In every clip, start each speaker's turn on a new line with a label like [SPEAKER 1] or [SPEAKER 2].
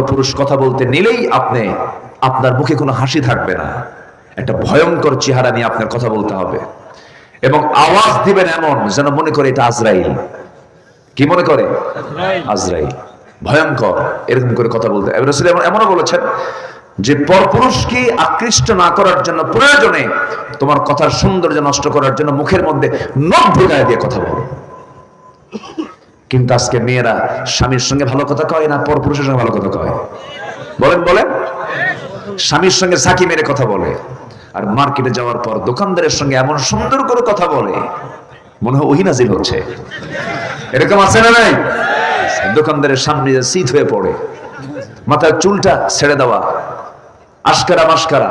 [SPEAKER 1] পরপুরুষ কথা বলতে নিলেই আপনি আপনার মুখে কোনো হাসি থাকবে না। একটা ভয়ঙ্কর চেহারা নিয়ে আপনার কথা বলতে হবে। এবং আওয়াজ দিবেন এমন যেন মনে করে এটা আজরাইল। কি মনে করে? আজরাইল। ভয়ঙ্কর এরকম করে কথা বলতে। রাসূল এমন এমনও বলেছেন যে পরপুরুষকে আকৃষ্ট না করার জন্য প্রয়োজনে তোমার কথার সৌন্দর্য নষ্ট করার জন্য মুখের মধ্যে নখ ঢুকায় দিয়ে কথা বলো। কিন্তু আজকে মেয়েরা স্বামীর সঙ্গে ভালো কথা কয় না পরপুরুষের সঙ্গে ভালো কথা কয়? বলেন বলেন। স্বামীর সঙ্গে সাকি মেরে কথা বলে আর মার্কেটে যাওয়ার পর দোকানদারের সঙ্গে এমন সুন্দর করে কথা বলে, মনে হয় ওহি নাজিল হচ্ছে। এরকম আছে না নাই? দোকানদারের সামনে শীত হয়ে পড়ে, মাথার চুলটা ছেড়ে দেওয়া, আশকারা মাস্কারা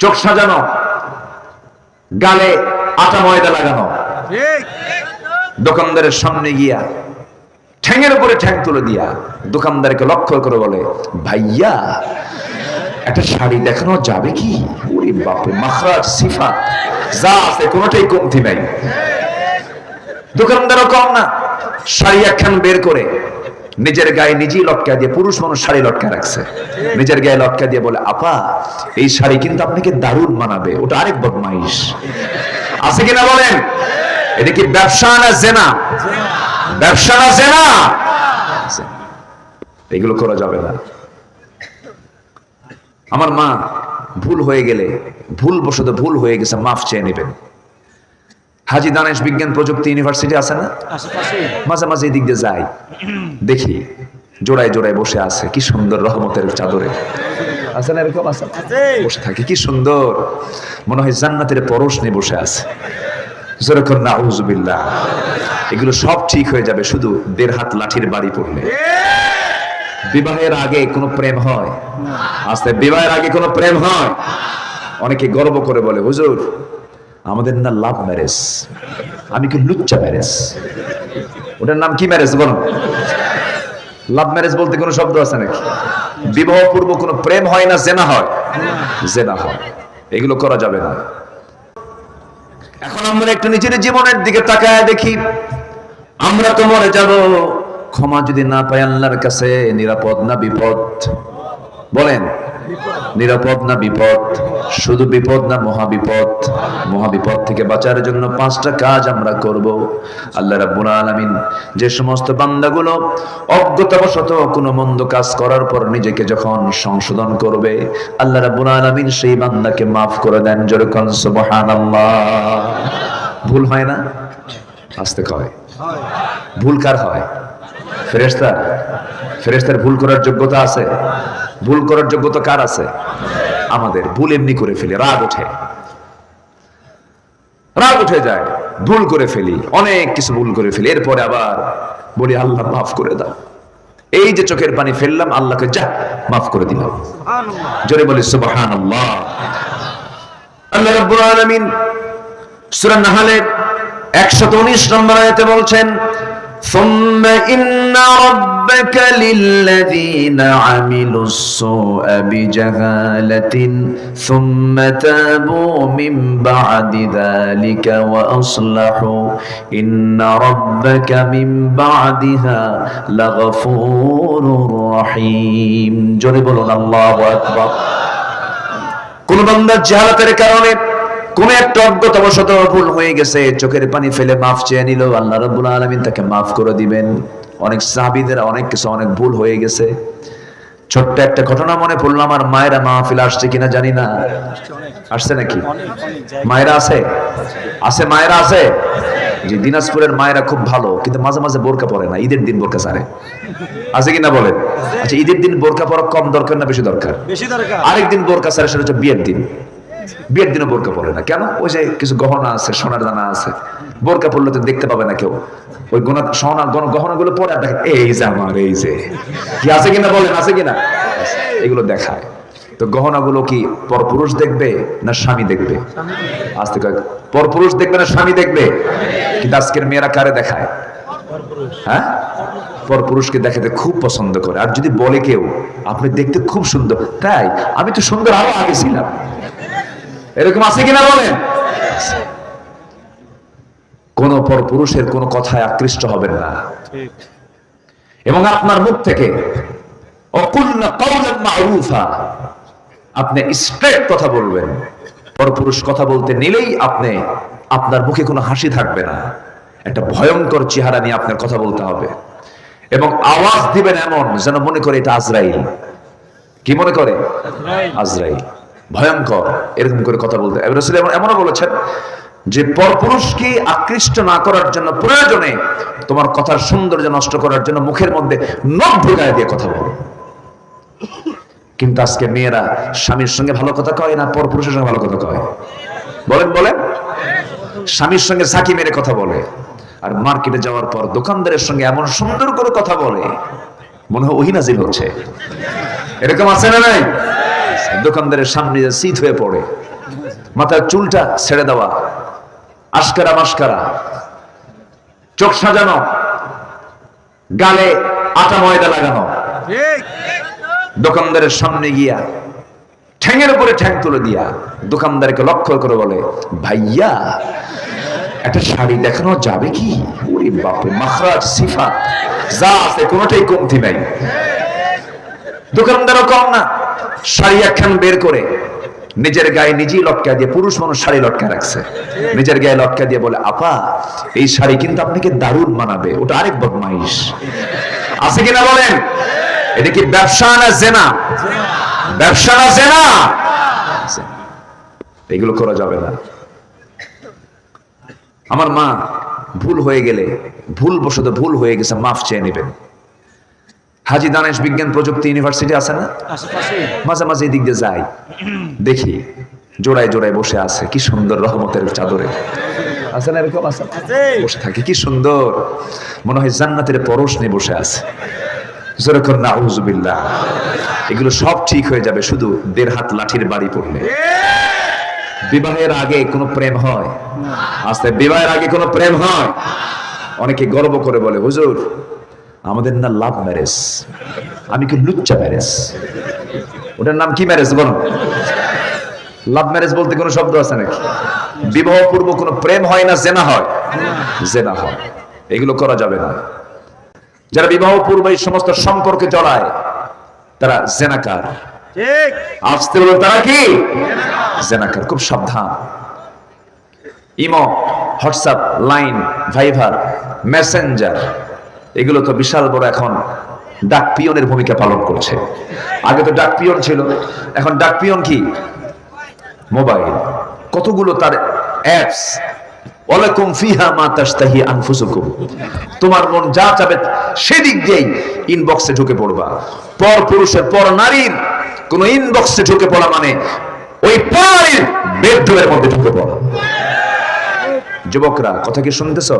[SPEAKER 1] চোখ সাজানো, গালে আটা ময়দা লাগানো। দোকানদারের সামনে গিয়া ঠ্যাঙের উপরে ঠ্যাং তুলে দিয়া দোকানদারকে লক্ষ্য করে বলে, ভাইয়া, একটা শাড়ি দেখানো যাবে কি? ওরে বাপরে, মাখরাজ সিফা যা আছে কোনোটাই কমতি নাই। দোকানদারও কম না, শাড়ি একখান বের করে নিজের গায়ে নিজেই লটকা দিয়ে পুরুষ মানুষ শাড়ি লটকা রাখছে। নিজের গায়ে লটকা দিয়ে বলে, আপা, এই শাড়ি কিন্তু আপনাকে দারুণ মানাবে, ওটা আরেক বদমাইশ। আছে কিনা বলেন? এটা কি ব্যবসা না জেনা? ব্যবসা না জেনা? এগুলো করা যাবে না। আমার মা ভুল হয়ে গেলে ভুল বশত ভুল হয়ে গেছে, মাফ চেয়ে নেবেন। হাজি দানেশ বিজ্ঞান প্রযুক্তি ইউনিভার্সিটি আছে না? মাঝে মাঝে এদিক দিয়ে যাই। দেখি, জোড়ায় জোড়ায় বসে আছে, কি সুন্দর রহমতের চাদরে। আছে না এরকম? আছে। বসে থাকে, কি সুন্দর। মনে হয় জান্নাতের পরশ নিয়ে বসে আছে। যেরকম নাউজুবিল্লাহ। এগুলো সব ঠিক হয়ে যাবে, শুধু দেড় হাত লাঠির বাড়ি পড়লে। বিবাহের আগে কোনো প্রেম হয়? আস্তে, বিবাহের আগে কোনো প্রেম হয়? অনেকে গর্ব করে বলে, হুজুর, আমাদের না লাভ ম্যারেজ? আমি কি লুচ্চা ম্যারেজ? ওটার নাম কি ম্যারেজ বলুন? লাভ ম্যারেজ বলতে কোনো শব্দ আছে নাকি? বিবাহ পূর্ব কোনো প্রেম হয় না, জেনা হয়? জেনা হয়। এগুলো করা যাবে না। এখন আমরা একটু নিজের জীবনের দিকে তাকায় দেখি। আমরা তো মরে যাব। ক্ষমা যদি না পাই আল্লাহর কাছে, নিরাপদ না বিপদ। বলেন। নিরাপদ না বিপদ? শুধু বিপদ না মহাবিপদ? মহাবিপদ থেকে বাঁচার জন্য পাঁচটা কাজ আমরা করব। আল্লাহ রাব্বুল আলামিন যে সমস্ত বান্দাগুলো অজ্ঞতাবশত কোনো মন্দ কাজ করার পর নিজেকে যখন সংশোধন করবে আল্লাহ রাব্বুল আলামিন সেই বান্দাকে মাফ করে দেন। যেরকম সুবহানাল্লাহ। ভুল হয় না? আসতে কয়। ভুল কার হয়? ফেরেস্তার ফেরেস্তার ভুল করার যোগ্যতা আছে। ভুল করার যোগ্যতা কার আছে? আমাদের ভুল এমনি করে ফেলি, রাগ ওঠে। রাগ উঠে যায়, ভুল করে ফেলি, অনেক কিছু ভুল করে ফেলি, এরপরে আবার বলি, আল্লাহ মাফ করে দাও। এই যে চোখের পানি ফেললাম, আল্লাহকে যা, মাফ করে দিলাম। জোরে বলি, সুবহানাল্লাহ। আল্লাহ আল্লাহ রাব্বুল আলামিন সূরা নাহলের 119 নম্বর আয়াতে বলছেন ثم إن ربك للذين عملوا السوء بجهالة ثم تابوا من بعد ذلك وأصلحوا إن ربك من بعدها لغفور رحيم جرب الله أكبر কোন বান্দা জাহালাতের কারণে কোন একটা অজ্ঞতাবশত ভুল হয়ে গেছে। চোখের পানি ফেলে মাফ চেয়ে নিল। আল্লাহ রাব্বুল আলামিন তাকে মাফ করে দিবেন। অনেক সাহাবীদের অনেক কিছু অনেক ভুল হয়ে গেছে। ছোট্ট একটা ঘটনা মনে পড়ল আমার মায়েরা মাহফিল আসছে কিনা জানি না। আসছে নাকি? মায়েরা আছে? আছে মায়েরা আছে? যে দিনাজপুরের মায়েরা খুব ভালো কিন্তু মাঝে মাঝে বোরকা পরে না ঈদের দিন বোরকা সারে আছে কিনা বলেন? আচ্ছা ঈদের দিন বোরকা পরা কম দরকার না বেশি দরকার?
[SPEAKER 2] বেশি দরকার।
[SPEAKER 1] আরেকদিন বোরকা সারে সেটা হচ্ছে বিয়ের দিন। বিয়ের দিনে বোরকা পরে না। কেন? ওই যে কিছু গহনা আছে, সোনার দানা আছে। বোরকা পরলে তো দেখতে পাবে না কেউ। ওই গোনা সোনা গহনা গুলো পরে আর দেখে, এই যে আমার, এই যে। কি আছে কিনা বলেন, আছে কিনা? এগুলো দেখায়। তো গহনাগুলো কি পরপুরুষ দেখবে না স্বামী দেখবে? আজ থেকে পরপুরুষ দেখবে না স্বামী দেখবে? কিন্তু আজকের মেয়েরা কারে দেখায়? হ্যাঁ? পরপুরুষকে দেখাতে খুব পছন্দ করে। আর যদি বলে কেউ, আপনি দেখতে খুব সুন্দর। তাই, আমি তো সুন্দর আরও আগে ছিলাম। এরকম আছে কিনা বলেন? কোন পর পুরুষের কোন কথায় আকৃষ্ট হবেন না। এবং আপনার মুখ থেকে আপনি স্ট্রেট কথা বলবেন। পরপুরুষ কথা বলতে নিলেই আপনি আপনার মুখে কোনো হাসি থাকবে না। একটা ভয়ঙ্কর চেহারা নিয়ে আপনার কথা বলতে হবে। এবং আওয়াজ দিবেন এমন যেন মনে করে এটা আজরাইল। কি মনে করে? আজরাইল। ভয়ঙ্কর, এরকম করে কথা বলতে। এমনও বলেছেন যে পরপুরুষকে আকৃষ্ট না করার জন্য প্রয়োজনে তোমার কথার সৌন্দর্য নষ্ট করার জন্য মুখের মধ্যে নখ দিয়ে কথা বলো। কিন্তু আজকে মেয়েরা স্বামীর সঙ্গে ভালো কথা কয় না পরপুরুষের সঙ্গে ভালো কথা কয়? বলেন বলেন। স্বামীর সঙ্গে সাকি মেরে কথা বলে। আর মার্কেটে যাওয়ার পর দোকানদারের সঙ্গে এমন সুন্দর করে কথা বলে। মনে হয় ওহি নাজিল হচ্ছে। এরকম আছে না নাই? দোকানদারের সামনে যে শীত হয়ে পড়ে মাথার চুলটা ছেড়ে দেওয়া। আশকারা মাস্কারা চোখ সাজানো। গালে আটা ময়দা লাগানো। দোকানদারের সামনে গিয়া ঠ্যাঙের উপরে ঠ্যাং তুলে দিয়া দোকানদারকে লক্ষ্য করে বলে ভাইয়া একটা শাড়ি দেখানো যাবে কি? ওরে বাপরে মাখরাজ সিফা যা আছে কোনোটাই কমতি নাই। দোকানদারও কম না। শাড়ি একখান বের করে নিজের গায়ে নিজেই লটকা দিয়ে, পুরুষ মানুষ শাড়ি লটকা রাখছে। নিজের গায়ে লটকা দিয়ে বলে, আপা, এই শাড়ি কিন্তু আপনাকে দারুণ মানাবে, ওটা আরেক বদমাইশ। আছে কিনা বলেন? এটা কি ব্যবসা না জেনা? ব্যবসা না জেনা? এগুলো করা যাবে না। আমার মা ভুল হয়ে গেলে ভুল বশত ভুল হয়ে গেছে, মাফ চেয়ে নেবেন। হাজি দানেশ বিজ্ঞান প্রযুক্তি ইউনিভার্সিটি আছে না? মাঝে মাঝে এদিক দিয়ে যাই। দেখি জোড়ায় জোড়ায় বসে আছে কি সুন্দর রহমতের চাদরে। আছে না এরকম? আছে। বসে থাকে কি সুন্দর। মনে হয় জান্নাতের পরশ নিয়ে বসে আছে। নাউজুবিল্লাহ। এগুলো সব ঠিক হয়ে যাবে শুধু দেড় হাত লাঠির বাড়ি পড়লে। বিবাহের আগে কোনো প্রেম হয়? আস্তে বিবাহের আগে কোনো প্রেম হয়? অনেকে গর্ব করে বলে হুজুর আমাদের না লাভ ম্যারেজ আমি কি লুচ্চা ম্যারেজ ওটার নাম কি ম্যারেজ বলুন? লাভ ম্যারেজ বলতে কোনো শব্দ আছে নাকি? বিবাহ পূর্ব কোনো প্রেম হয় না জেনা হয়? জেনা হয়। এগুলো করা যাবে না। যারা বিবাহ পূর্বে এই সমস্ত সম্পর্কে জড়ায় তারা জেনাকার।
[SPEAKER 2] ঠিক।
[SPEAKER 1] আসতে বলে তারা কি? জেনাকার। খুব সাবধান। Imo WhatsApp Line Viber Messenger এগুলো তো বিশাল বড় এখন ডাক পিয়নের ভূমিকা পালন করছে। আগে তো ডাক পিয়ন ছিল। এখন ডাক পিয়ন কি? মোবাইল। কতগুলো তার অ্যাপস তোমার মন যা চাবে সেদিক দিয়েই ইনবক্সে ঢুকে পড়বা। পর পুরুষের, পর নারীর, কোন ইনবক্সে ঢুকে পড়া মানে ওই পরের মধ্যে ঢুকে পড়া। যুবকরা, কথা কি শুনতেছ?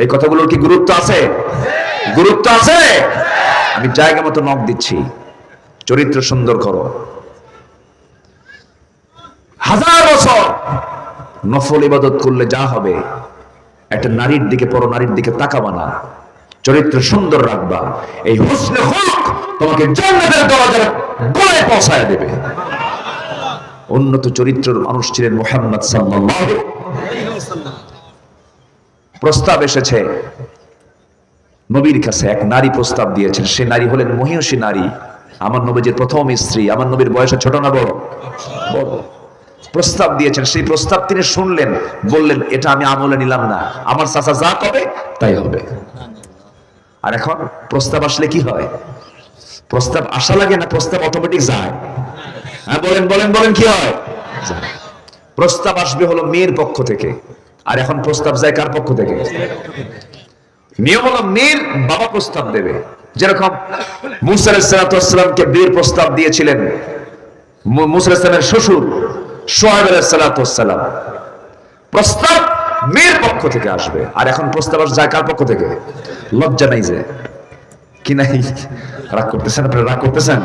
[SPEAKER 1] এই কথাগুলোর কি গুরুত্ব আছে? গুরুত্ব আছে? আমি জায়গা মতো নখ দিচ্ছি। চরিত্র সুন্দর করো। হাজার বছর নফল ইবাদত করলে যা হবে, একটা নারীর দিকে, পর নারীর দিকে তাকাবা না। চরিত্র সুন্দর রাখবা। এই হুসনে হুক তোমাকে জান্নাতের দরজার গলায় পৌঁছায় দেবে। উন্নত চরিত্রের মানুষ ছিলেন মোহাম্মদ সাল্লাল্লাহু প্রস্তাব এসেছে। নবীর কাছে এক নারী প্রস্তাব দিয়েছেন। সে নারী হলেন মহিষী নারী। আমার নবীজির প্রথম স্ত্রী, আমার নবীর বয়সে ছোট না বড়? প্রস্তাব দিয়েছেন। সেই প্রস্তাব তিনি শুনলেন, বললেন, এটা আমি আমলে নিলাম না। আমার চাচা যা কবে, তাই হবে। আর এখন প্রস্তাব আসলে কি হয়? প্রস্তাব আসা লাগে না, প্রস্তাব অটোমেটিক যায়। হ্যাঁ বলেন বলেন বলেন, কি হয়? প্রস্তাব আসবে হলো মেয়ের পক্ষ থেকে। আর এখন প্রস্তাব যায় কার পক্ষ থেকে? নিয়ম হলো মেয়ের বাবা প্রস্তাব দেবে। যেরকম মুসা আলাইসালামকে বিয়ের প্রস্তাব দিয়েছিলেন, মু- শ্বশুর সোহাব আলাইসালাম প্রস্তাব মেয়ের পক্ষ থেকে আসবে। আর এখন প্রস্তাব যায় কার পক্ষ থেকে? লজ্জা নাই যে। কি নাই? রাগ করতেছেন আপনারা রাগ করতেছেন?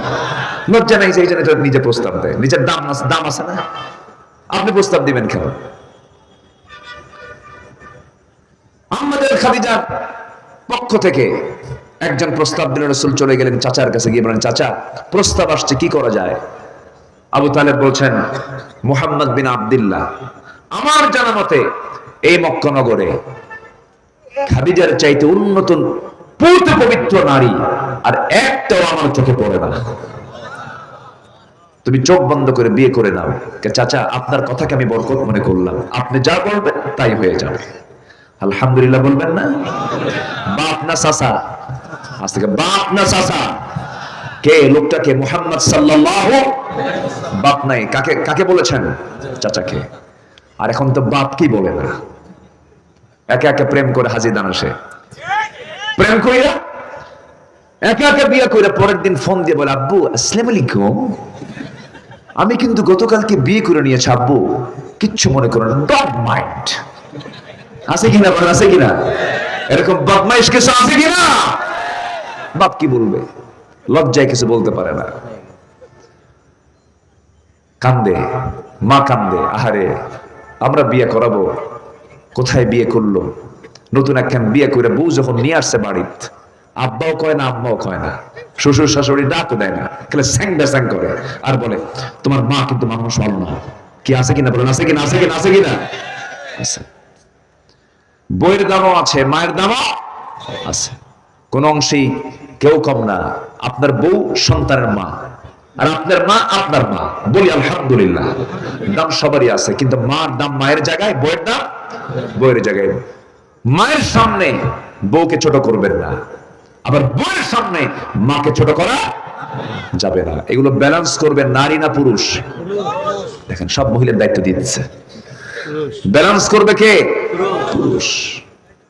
[SPEAKER 1] লজ্জা নাই যে নিজে প্রস্তাব দেয়। নিজের দাম দাম আছে না? আপনি প্রস্তাব দিবেন কেন? আমাদের খাদিজার পক্ষ থেকে একজন প্রস্তাব দিল, রসুল চলে গেলেন চাচার কাছে গিয়ে বলেন, চাচা, প্রস্তাব আসছে, কি করা যায়? আবু তালেব বলছেন, মুহাম্মদ বিন আব্দুল্লাহ, আমার জানা মতে এই মক্কানগরে খাদিজার চাইতে উন্নত পূত পবিত্র নারী আর একটাও আমার চোখে পড়ে না। তুমি চোখ বন্ধ করে বিয়ে করে নাও। চাচা, আপনার কথাকে আমি বরকত মনে করলাম। আপনি যা বলবেন তাই হয়ে যাবে। আলহামদুলিল্লাহ বলবেন না? বাপ না চাচা? আজ থেকে বাপ না চাচা? কে লোকটাকে মোহাম্মদ সাল্লাল্লাহু বাপ নাই। কাকে কাকে বলেছেন? চাচাকে। আর এখন তো বাপ কি বলে না? একে একে প্রেম করে হাজির দান আসে। প্রেম কইরা? একে একে বিয়ে কইরা পরের দিন ফোন দিয়ে বলে, আব্বু, আসসালামু আলাইকুম। আমি কিন্তু গতকালকে বিয়ে করে নিয়েছি, আব্বু। কিচ্ছু মনে করো না ডট মাইন্ড আছে কিনা বলেন আছে কিনা? এরকম বদমাইশ কিছু আছে কিনা? বাপ কি বলবে? লজ্জায় কিছু বলতে পারে না। কান্দে, মা কান্দে, আহারে, আমরা বিয়ে করাবো। কোথায় বিয়ে করল? নতুন একখান বিয়ে করে বউ যখন নিয়ে আসছে বাড়িত, আব্বাও কয় না, আম্মাও কয় না। শ্বশুর শাশুড়ি ডাকও দেয় না, খালি স্যাং ব্যাসাং করে আর বলে, তোমার মা কিন্তু মানুষ ভালো না কি আছে কিনা বলেন? আছে কিনা? আছে কিনা? আছে কিনা? আছে বইয়ের দামও আছে, মায়ের দামও আছে। কোন অংশেই কেউ কম না, আপনার বউ সন্তানের মা, আর আপনার মা আপনার মা, বলি আলহামদুলিল্লাহ। দাম সবারই আছে, কিন্তু মার দাম মায়ের জায়গায়, বইয়ের দাম বইয়ের জায়গায়। মায়ের সামনে বউকে ছোট করবেন না, আবার বউয়ের সামনে মাকে ছোট করা যাবে না। এগুলো ব্যালেন্স করবে নারী না পুরুষ? দেখেন, সব মহিলার দায়িত্ব দিয়ে দিচ্ছে। ব্যালেন্স করবে কে? পুরুষ।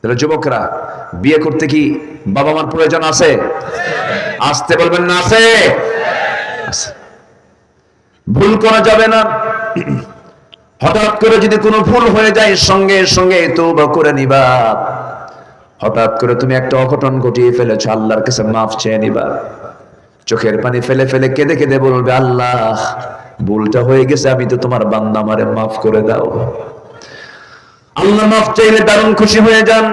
[SPEAKER 1] তাহলে যুবকরা, বিয়ে করতে কি বাবা মার প্রয়োজন আছে? আসতে বলবেন না, আছে। ভুল করা যাবে না। হঠাৎ করে যদি কোনো ভুল হয়ে যায়, সঙ্গে সঙ্গে তো করে নিবা। হঠাৎ করে তুমি একটা অঘটন ঘটিয়ে ফেলেছো, আল্লাহর কাছে মাফ চেয়ে নিবা। চোখের পানি ফেলে ফেলে কেঁদে কেঁদে বলবে, আল্লাহ, ভুলটা হয়ে গেছে, আমি তো তোমার বান্দা, আমারে মাফ করে দাও। আল্লাহ মাফ চাইলে দারুণ খুশি হয়ে যান।